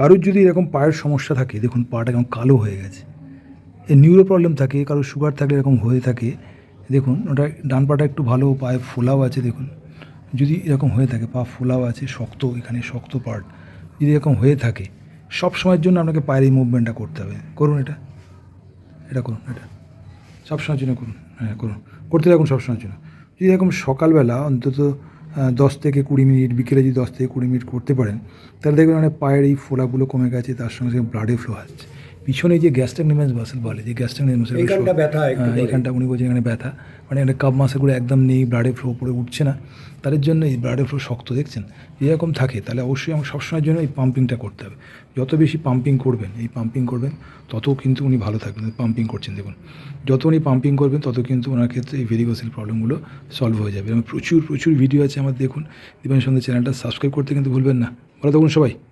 কারোর যদি এরকম পায়ের সমস্যা থাকে, দেখুন পাটা কেমন কালো হয়ে গেছে। এর নিউরো প্রবলেম থাকে, কারোর সুগার থাকলে এরকম হয়ে থাকে, দেখুন ওটা ডান পাটা একটু ভালো, পায়ে ফোলাও আছে, দেখুন। যদি এরকম হয়ে থাকে, পা ফোলাও আছে, শক্ত, এখানে শক্ত পার্ট যদি এরকম হয়ে থাকে, সব সময়ের জন্য আপনাকে পায়ের এই মুভমেন্টটা করতে হবে। করুন এটা। এটা করুন, এটা। সব সময়ের জন্য করুন। হ্যাঁ করুন। করতে থাকুন সব সময়ের জন্য। যদি এরকম সকালবেলা অন্তত দশ থেকে কুড়ি মিনিট, বিকেলে যদি দশ থেকে কুড়ি মিনিট করতে পারেন, তাহলে দেখবেন মানে পায়ের এই ফোলাগুলো কমে গেছে, তার সঙ্গে সঙ্গে ব্লাডে ফ্লো আসছে। পিছনে যে গ্যাস্ট্রিক নিমেন্স মাসেল বলে যে গ্যাস্ট্রিক নিমেন্স এইখানটা ব্যথা করে। এইখানটা উনি বলছেন এখানে ব্যথা। মানে এখানে কাপ মাসেলগুলো একদম নেই ব্লাডে ফ্লো উপরে উঠছে না। তাদের জন্য এই ব্লাডে ফ্লো শক্ত দেখছেন? এরকম থাকে তাহলে অবশ্যই আমার সবসময়ের জন্য এই পাম্পিংটা করতে হবে। যত বেশি পাম্পিং করবেন এই পাম্পিং করবেন তত কিন্তু উনি ভালো থাকবেন পাম্পিং করছেন দেখুন। যত উনি পাম্পিং করবেন তত কিন্তু ওনার ক্ষেত্রে এই ভেরিগোসেল প্রবলেমগুলো সলভ হয়ে যাবে। এবং প্রচুর প্রচুর ভিডিও আছে আমার দেখুন। দীপানের সঙ্গে চ্যানেলটা সাবস্ক্রাইব করতে কিন্তু ভুলবেন না। ভালো থাকুন সবাই।